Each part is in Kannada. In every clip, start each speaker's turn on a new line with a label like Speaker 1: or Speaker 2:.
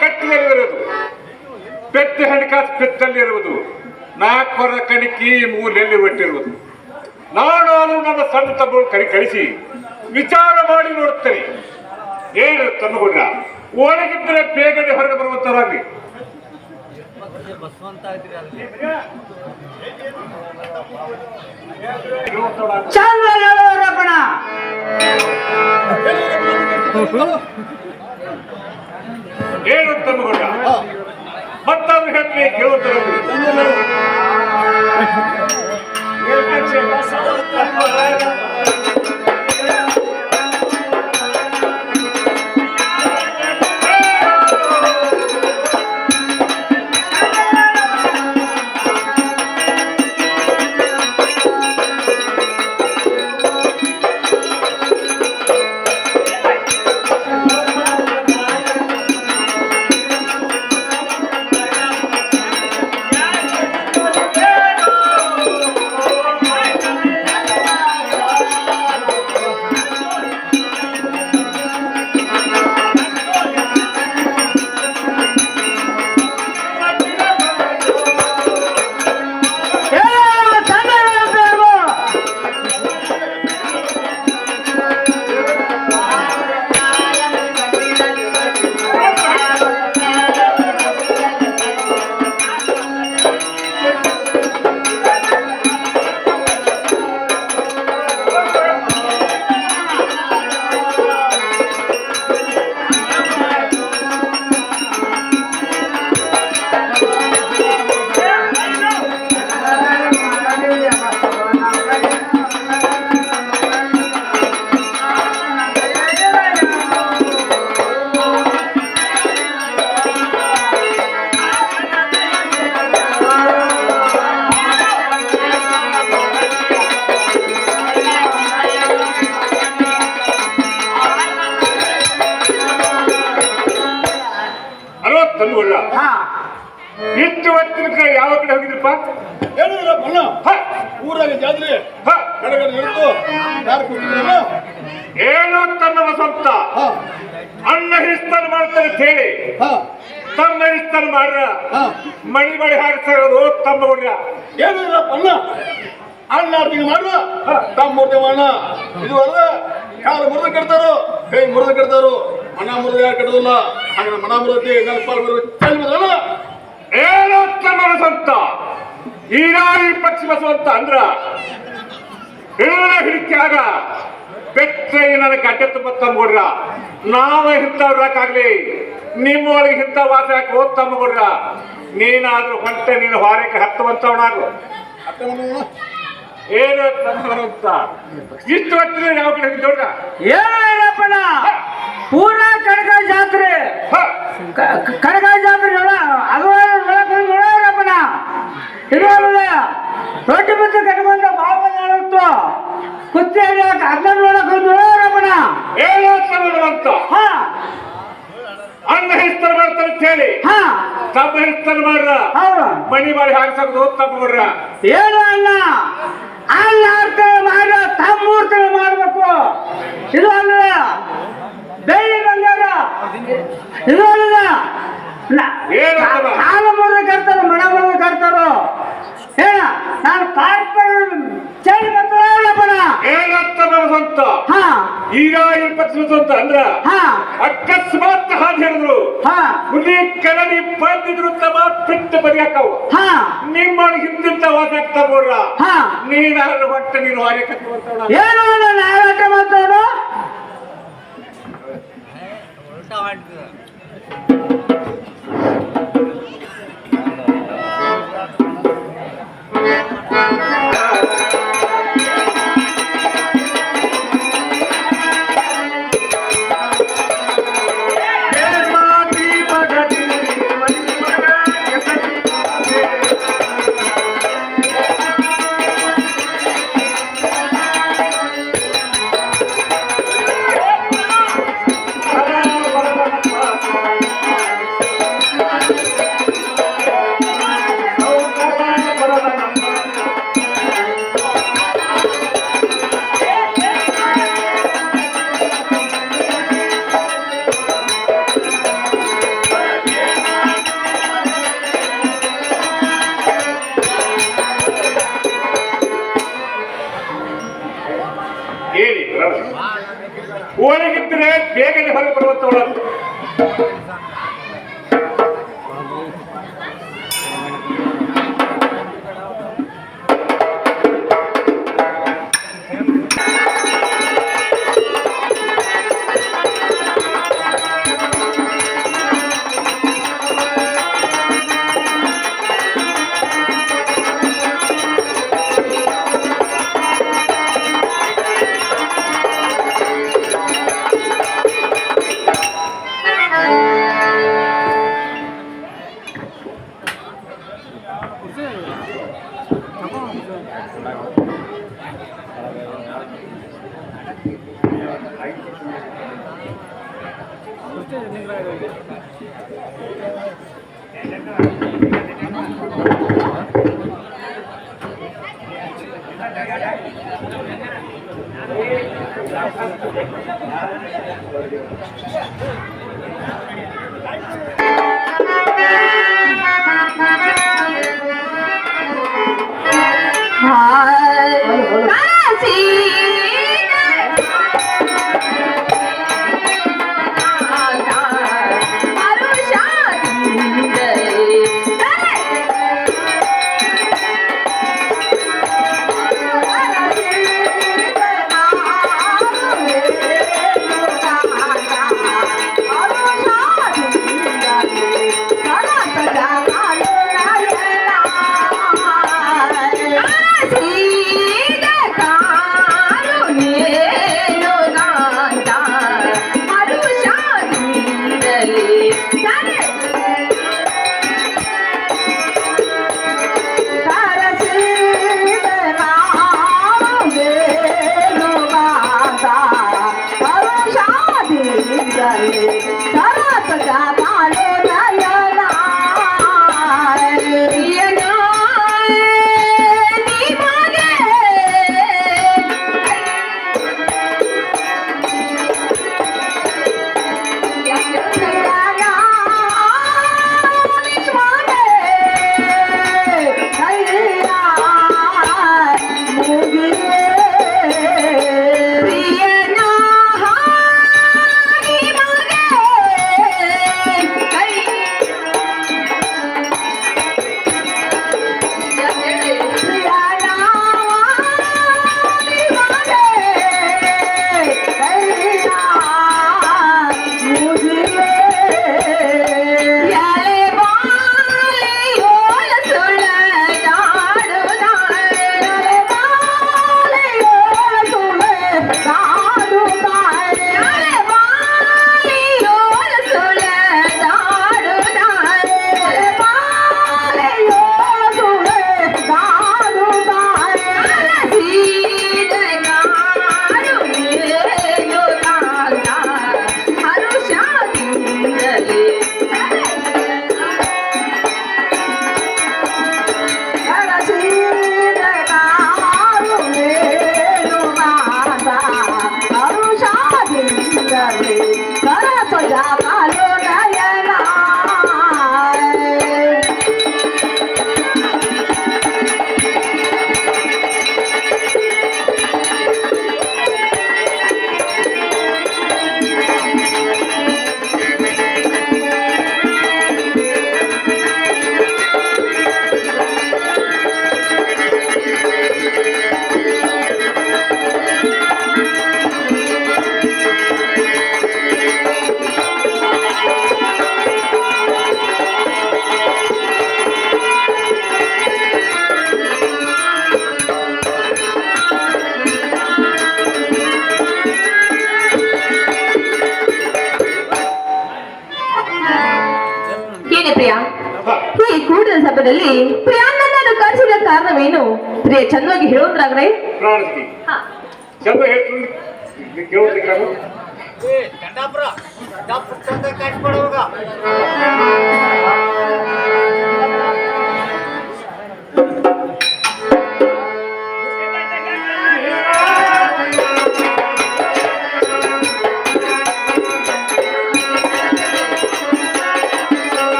Speaker 1: ಕಟ್ಟಿಯಲ್ಲಿರುವುದು ಪೆತ್ತ ಹಣಕಾಸು ಪೆತ್ತಲ್ಲಿರುವುದು ನಾಲ್ಕರ ಕಣಿಕಿ ಮೂಲೆಯಲ್ಲಿ ಒಟ್ಟಿರುವುದು ನಾನು ನನ್ನ ಸಣ್ಣ ತಮ್ಮ ಕರಿ ಕಳಿಸಿ ವಿಚಾರ ಮಾಡಿ ನೋಡುತ್ತೇನೆ. ಏನು ತಂದುಕೊಂಡ ಒಳಗಿದ್ದರೆ ಬೇಗನೆ ಹೊರಗೆ ಬರುವಂತರಾಗಲಿ
Speaker 2: ಚಂದ್ರ ಹೇಳುವರಪ್ಪಣ
Speaker 1: ಏನು ತಮ್ಮಗುಡ್ರ ಮತ್ತವ್ರು ಕೇಳುತ್ತಾರೆ
Speaker 2: ಹಾ.
Speaker 1: ಇಷ್ಟು ವರ್ಷದ ಕಡೆ ಯಾವ ಕಡೆ ಹೋಗಿದ್ರಪ್ಪ?
Speaker 3: ಹೇಳಿದ್ರ ಬಣ್ಣ
Speaker 1: ಹ,
Speaker 3: ಊರಾಗ ಜಾತ್ರೆ.
Speaker 1: ಏನೋ ತನ್ನ ವಸಂತ.
Speaker 3: ಹಾ.
Speaker 1: ಅಣ್ಣ ಹಿಸ್ತಾನ ಮಾಡ್ತಾರೆ ಅಂತ ಹೇಳಿ.
Speaker 3: ಹಾ.
Speaker 1: ತಮ್ಮ ಹಿಸ್ತಾನ ಮಾಡ್ರ. ಮಣಿ ಮಳಿ ಹಾರಿಸೋದು ತಮ್ಮ ಹುಡ್ರ
Speaker 3: ಹೇಳಿದ್ರ ಬಣ್ಣ ಅಣ್ಣ ಅರ್ಧಿಗೆ ಮಾಡುವ? ತಮ್ಮ ಮೂರ್ತಿ ಅಣ್ಣ ಇದು ಅಲ್ಲ ಯಾರು ಮುರಿದ ಕೆಡ್ತಾರೋ? ಹೇಗೆ ಮುರಿದು ಕೆಡ್ತಾರೋ? ಮನ ಮುರಿದ ಯಾರು ಕೆಡೋದಿಲ್ಲ ಹಾಗೆ ಮನ ಮುರಿದಕ್ಕೆ ನನ್ನ ಪಾಲು
Speaker 1: ಸಂತ ಈರಾಯಿ ಬಸವಂತ ಅಂದ್ರ ಹೇಳ ಹಿಡಿಕ್ಯಾಗ ಬೆಚ್ಚ ನನ್ನ ಗಡ್ಡೆ ತುಂಬ ತಮ್ಮಗೊಡ್ರ ನಾವು ಇಂಥವ್ರಾಗ್ಲಿ ನಿಮ್ಮೊಳಗೆ ಇಂಥ ವಾಸ ಯಾಕೆ ಹೋದ್ ತಮ್ಮಗೊಡ್ರ ನೀನಾದ್ರೂ ಹೊಂಟೆ, ನೀನು ಹೊರಕ್ಕೆ ಹತ್ತುವಂತವನಾಗು. ಏನು ತಮ್ಮವಂತ ಇಷ್ಟು ಹೊತ್ತಿನ ಯಾವ ಕಡೆ
Speaker 2: ಪೂರ ಜಾತ್ರೆ. ಕ- ಕ- ಕನಕ ಜಾತ್ರೆ ನೋಡ ಅದು ಬಿದ್ದು ಕಟ್ಕೊಂಡ ಕುಸ್ತಿ ಹಿಡಿಯಕ್ ಅದನ್ನ ನೋಡಕ್ ನೋಡಪ್ಪಣ
Speaker 1: ಏನೋ ಅನ್ನ ಹೆಸ್ತಾನ ಮಾಡ್ತಾರೆ ಅಂತ ಹೇಳಿ.
Speaker 2: ಹಾ.
Speaker 1: ತಮ್ಮ ಹೆಸ್ತಾನ ಮಾಡ್ರ? ಮಣಿ ಮಾಡಿ ಹಾರಿಸೋದು ಬರ್ರ?
Speaker 2: ಏನು ಅಣ್ಣ? ಅಲ್ಲ ಅರ್ಥ ಮಾಡ ತಮ್ಮೂರ್ತಿ ಮಾಡ್ಬೇಕು. ಇದು ಅಲ್ಲ ಬೆಳ್ಳಿ ಬಂಗಾರ ಇದು ಅಲ್ಲ ನ-
Speaker 1: ಏನು ಅರ್ಥವ?
Speaker 2: ಕಾಲು ಮುರಿದು ಕಟ್ತಾರ ಮಣ ಮುರಿದು ಕಟ್ತಾರೋ ಹೇಳ ನಾನು ಪಾರ್ಕ್ ಚಳಿ ಬರ್ತಾಳಪ್ಪಣ
Speaker 1: ಏನಂತ ಸ್ವಂತ
Speaker 2: ಹಾ
Speaker 1: ಇಪ್ಪತ್ತು ಸ್ವಂತ ಅಂದ್ರ
Speaker 2: ಹಾ.
Speaker 1: ಅಕಸ್ಮಾತ್ ಹಾಗೆ ಹೇಳಿದ್ರು.
Speaker 2: ಹಾ.
Speaker 1: ಹುಲಿ ಕರಡಿ ಬಂದಿದ್ರು ತಮ್ಮ ಬಿಟ್ಟು ಬರಿಯಾಕವು
Speaker 2: ಹಾ.
Speaker 1: ಹಿಂದಿಂದ ಹಿಂದಿಂತ ವಾಸ ಆಗ್ತಾರ
Speaker 2: ಹಾ.
Speaker 1: ನೀನಾದ್ರೂ ಹೊಟ್ಟೆ ನೀನು ಕಟ್ಟುವಂತವಳ
Speaker 2: ಏನು ನಾರಾಟ ಮಾಡ್ತಾವನು
Speaker 1: ಒಳಗಿದ್ರೆ ಬೇಗನೆ ಹೊರಗೆ ಬರುವಂತವಳ.
Speaker 4: ಏನೇ ಕಾರಣವೇನು? ಪ್ರಿಯ ಚಂದವಾಗಿ ಹೇಳೋದ್ರಾಗ್ರೆ
Speaker 1: ಚಂದ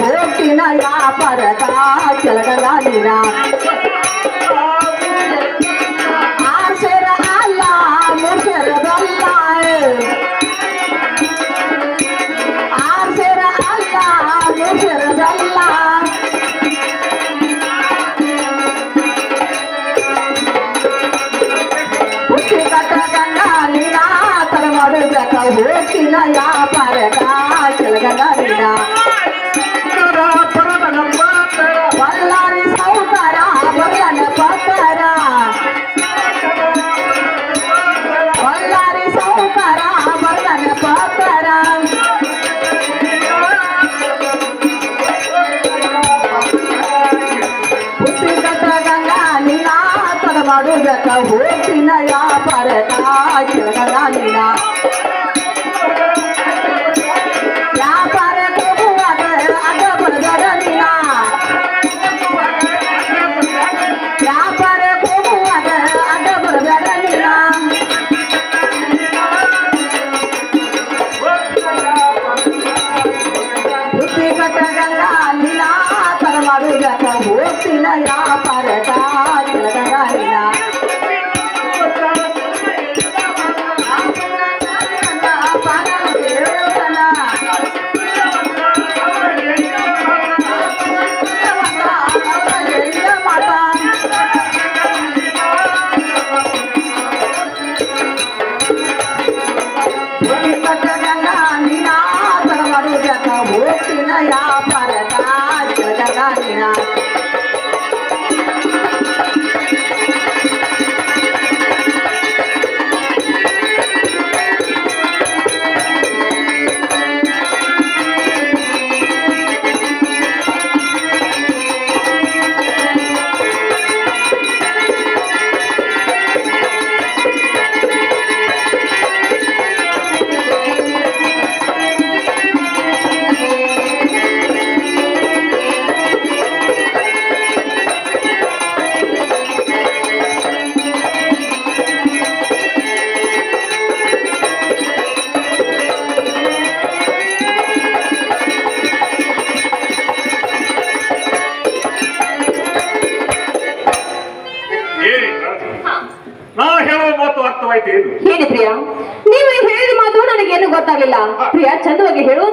Speaker 4: ಹೋಗ್ತೀನ ಯಾಪರಕ ಕೆಳಗಲ ನೀನ ಆಸೆರ ಅಲ್ಲ ಮುಸರದಲ್ಲ ಆಸೆರ ಅಲ್ಲ ಮುಸರದಲ್ಲ ಹುಟ್ಟಿ ಕಟ್ಟಗಂಗ ನೀನ ತರ ಮಾಡುದಕ ಹೋಗ್ತೀನ ಯಾಪರಕ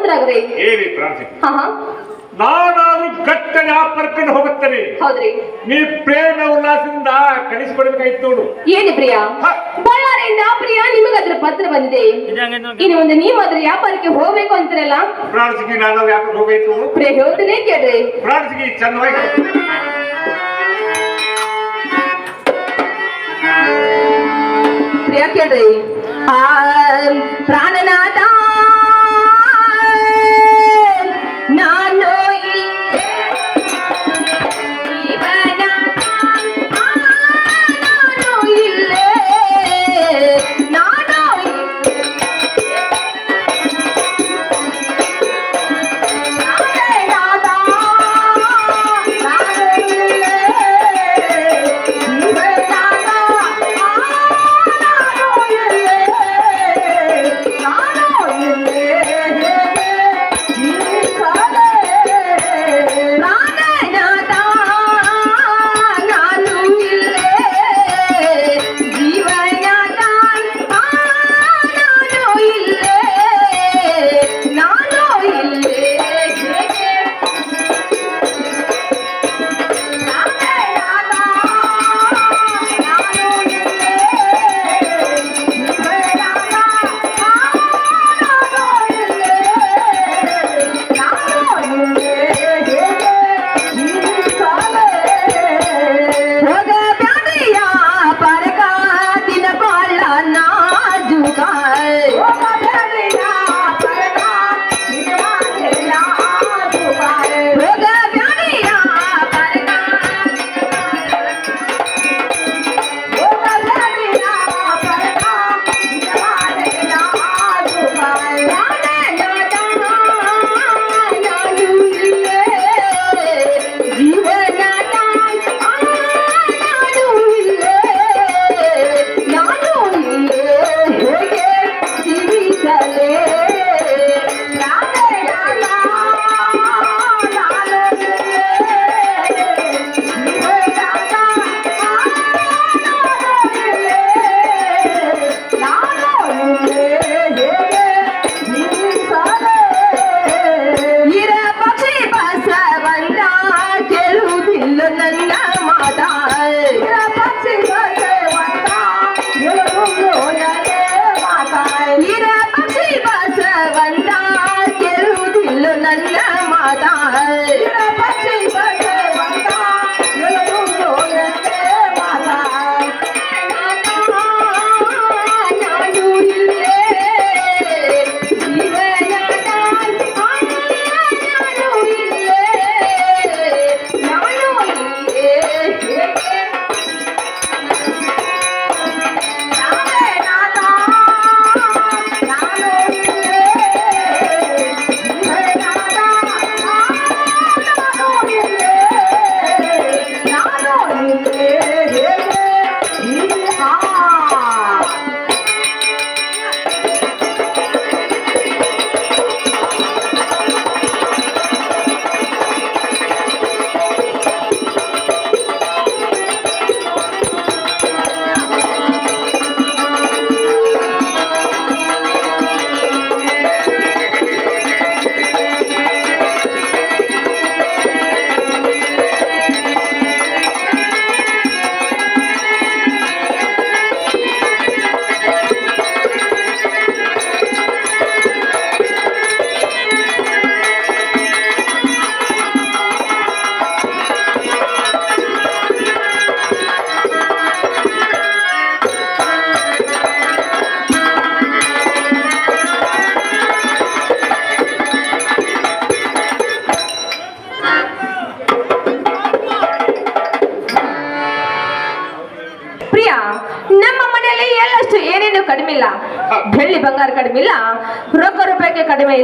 Speaker 4: ಚಂದವಾಗಿ ಹೇಳುವಂದ್ರಾಗ್ರಿ
Speaker 1: ಏನಿ ನಾನಾದ್ರೂ
Speaker 4: ಹಾ.
Speaker 1: ಆ ಪರ್ಕೊಂಡು ಹೋಗುತ್ತೇನೆ.
Speaker 4: ಹೌದ್ರಿ.
Speaker 1: ನೀ ಪ್ರೇಮ ಉಲ್ಲಾಸದಿಂದ ಕಳಿಸಿಕೊಡ್ಬೇಕಾಯ್ತು ನೋಡು.
Speaker 4: ಏನು ಪ್ರಿಯಾ? ಬಳ್ಳಾರಿಯಿಂದ ಪ್ರಿಯಾ ನಿಮಗೆ ಅದ್ರ ಪತ್ರ ಬಂದಿದೆ. ಇನ್ನು ಒಂದು ನೀವು ಅದ್ರ ವ್ಯಾಪಾರಕ್ಕೆ ಹೋಗ್ಬೇಕು ಅಂತೀರಲ್ಲ?
Speaker 1: ಪ್ರಾರ್ಥಿಗೆ ನಾನು ವ್ಯಾಪಾರ ಹೋಗ್ಬೇಕು
Speaker 4: ಪ್ರಿಯ ಹೇಳ್ತೇನೆ ಕೇಳ್ರಿ.
Speaker 1: ಪ್ರಾರ್ಥಿಗೆ ಚಂದವಾಗಿ
Speaker 4: ಪ್ರಿಯ ಕೇಳ್ರಿ. ಆ ಪ್ರಾಣನಾಥ ನಾನು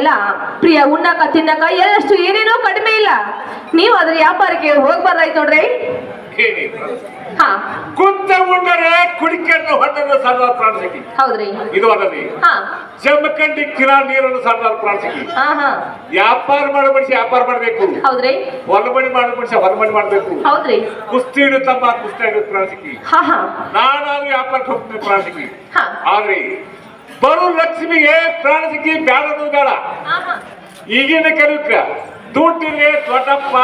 Speaker 4: ಇಲ್ಲ.
Speaker 5: ಪ್ರಿಯ ಉಣ್ಣಕ ತಿನ್ನಕ ಎಲ್ಲಷ್ಟು ಏನೇನೋ ಕಡಿಮೆ ಇಲ್ಲ. ನೀವು ಅದ್ರ ವ್ಯಾಪಾರಕ್ಕೆ ಹೋಗ್ಬಾರ್ದಾಯ್ತು ನೋಡ್ರಿ. ಹಾ.
Speaker 1: ಕುಂತ ಉಂಡರೆ ಕುಡಿಕೆಯನ್ನು ಹೊಟ್ಟನ್ನು ಸರ್ದಾರ್ ಪ್ರಾಣಿಸಿಕಿ
Speaker 5: ಹೌದ್ರಿ.
Speaker 1: ಇದು ಅದರಲ್ಲಿ.
Speaker 5: ಹಾ.
Speaker 1: ಜಮ್ಮಕಂಡಿ ಕಿರಾ ನೀರನ್ನು ಸರ್ದಾರ್
Speaker 5: ಹಾ
Speaker 1: ವ್ಯಾಪಾರ ಮಾಡೋ ಮನುಷ್ಯ ವ್ಯಾಪಾರ ಮಾಡಬೇಕು.
Speaker 5: ಹೌದ್ರಿ.
Speaker 1: ಹೊಲಮಣಿ ಮಾಡೋ ಮನುಷ್ಯ ಹೊಲಮಣಿ ಮಾಡಬೇಕು.
Speaker 5: ಹೌದ್ರಿ.
Speaker 1: ಕುಸ್ತಿ ಹಿಡಿತಮ್ಮ ಕುಸ್ತಿ ಹಿಡಿದ
Speaker 5: ಹಾ
Speaker 1: ನಾನಾದ್ರೂ ವ್ಯಾಪಾರಕ್ಕೆ ಹೋಗ್ತೀನಿ ಪ್ರಾಣಿಸಿಕಿ
Speaker 5: ಹಾ.
Speaker 1: ಆದ್ರೆ ಬರು ಲಕ್ಷ್ಮಿಗೆ ಪ್ರಾಣಿಸಿಕಿ ಬೇಡ ಬೇಡ ಈಗಿನ ಕಲಿಕ ದುಡ್ಡಿಗೆ ದೊಡ್ಡಪ್ಪ